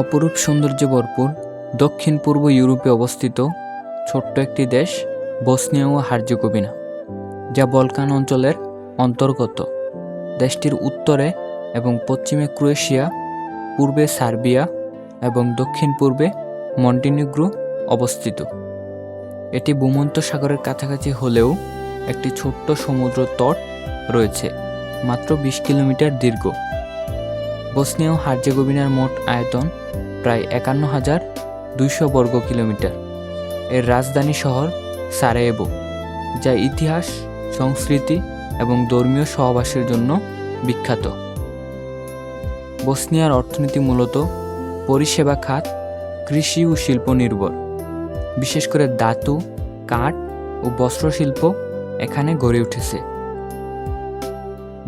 অপরূপ সৌন্দর্যে ভরপুর দক্ষিণ পূর্ব ইউরোপে অবস্থিত ছোট্ট একটি দেশ বসনিয়া ও হার্জেগোভিনা, যা বলকান অঞ্চলের অন্তর্গত। দেশটির উত্তরে এবং পশ্চিমে ক্রোয়েশিয়া, পূর্বে সার্বিয়া এবং দক্ষিণ পূর্বে মন্টিনিগ্রো অবস্থিত। এটি ভূমধ্যসাগরের কাছাকাছি হলেও একটি ছোট্ট সমুদ্র তট রয়েছে, মাত্র বিশ কিলোমিটার দীর্ঘ। বসনিয়া ও হার্জেগোভিনার মোট আয়তন প্রায় একান্ন হাজার দুইশো বর্গ কিলোমিটার। এর রাজধানী শহর সারায়েভো যা ইতিহাস, সংস্কৃতি এবং ধর্মীয় সহবাসের জন্য বিখ্যাত। বসনিয়ার অর্থনীতি মূলত পরিষেবা খাত, কৃষি ও শিল্প নির্ভর। বিশেষ করে ধাতু, কাঠ ও বস্ত্রশিল্প এখানে গড়ে উঠেছে।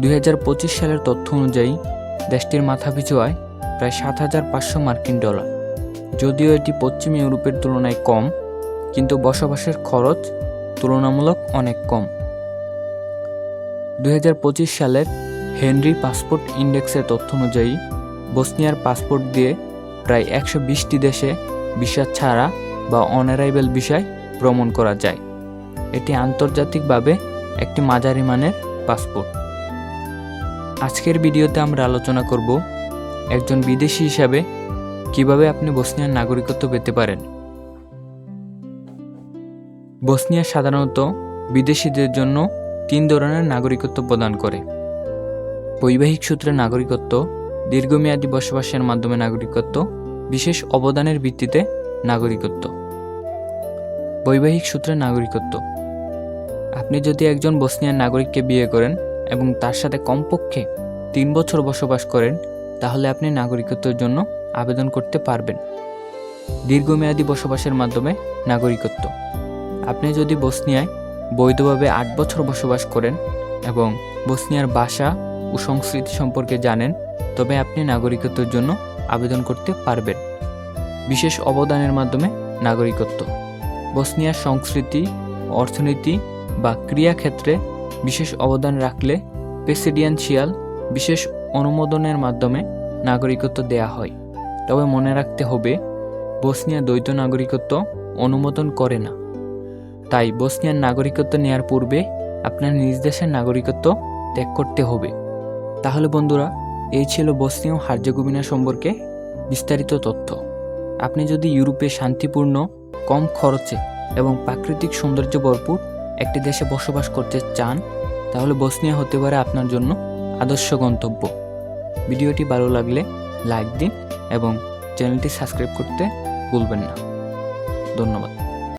দুই হাজার পঁচিশ সালের তথ্য অনুযায়ী দেশটির মাথাপিছু আয় প্রায় সাত হাজার পাঁচশো মার্কিন ডলার। যদিও এটি পশ্চিম ইউরোপের তুলনায় কম, কিন্তু বসবাসের খরচ তুলনামূলক অনেক কম। দু হাজার পঁচিশ সালের হেনরি পাসপোর্ট ইন্ডেক্সের তথ্য অনুযায়ী, বসনিয়ার পাসপোর্ট দিয়ে প্রায় একশো বিশটি দেশে ভিসা ছাড়া বা অনারাইভেল বিষয় ভ্রমণ করা যায়। এটি আন্তর্জাতিকভাবে একটি মাঝারি মানের পাসপোর্ট। আজকের ভিডিওতে আমরা আলোচনা করব একজন বিদেশি হিসাবে কীভাবে আপনি বসনিয়ার নাগরিকত্ব পেতে পারেন। বসনিয়া সাধারণত বিদেশিদের জন্য তিন ধরনের নাগরিকত্ব প্রদান করে। বৈবাহিক সূত্রে নাগরিকত্ব, দীর্ঘমেয়াদী বসবাসের মাধ্যমে নাগরিকত্ব, বিশেষ অবদানের ভিত্তিতে নাগরিকত্ব। বৈবাহিক সূত্রে নাগরিকত্ব। আপনি যদি একজন বসনিয়ার নাগরিককে বিয়ে করেন এবং তার সাথে কমপক্ষে তিন বছর বসবাস করেন, তাহলে আপনি নাগরিকত্বের জন্য আবেদন করতে পারবেন। দীর্ঘমেয়াদী বসবাসের মাধ্যমে নাগরিকত্ব। আপনি যদি বসনিয়ায় বৈধভাবে আট বছর বসবাস করেন এবং বসনিয়ার ভাষা ও সংস্কৃতি সম্পর্কে জানেন, তবে আপনি নাগরিকত্বের জন্য আবেদন করতে পারবেন। বিশেষ অবদানের মাধ্যমে নাগরিকত্ব। বসনিয়ার সংস্কৃতি, অর্থনীতি বা ক্রিয়াক্ষেত্রে বিশেষ অবদান রাখলে প্রেসিডেন্সিয়াল বিশেষ অনুমোদনের মাধ্যমে নাগরিকত্ব দেয়া হয়। তবে মনে রাখতে হবে, বসনিয়া দ্বৈত নাগরিকত্ব অনুমোদন করে না। তাই বসনিয়ার নাগরিকত্ব নেয়ার পূর্বে আপনার নিজ দেশের নাগরিকত্ব ত্যাগ করতে হবে। তাহলে বন্ধুরা, এই ছিল বসনিয়া ও সম্পর্কে বিস্তারিত তথ্য। আপনি যদি ইউরোপে শান্তিপূর্ণ, কম খরচে এবং প্রাকৃতিক সৌন্দর্য ভরপুর একটি দেশে বসবাস করতে চান, তাহলে বসনিয়া হতে পারে আপনার জন্য আদর্শ গন্তব্য। ভিডিওটি ভালো লাগলে লাইক দিন এবং চ্যানেলটি সাবস্ক্রাইব করতে ভুলবেন না। ধন্যবাদ।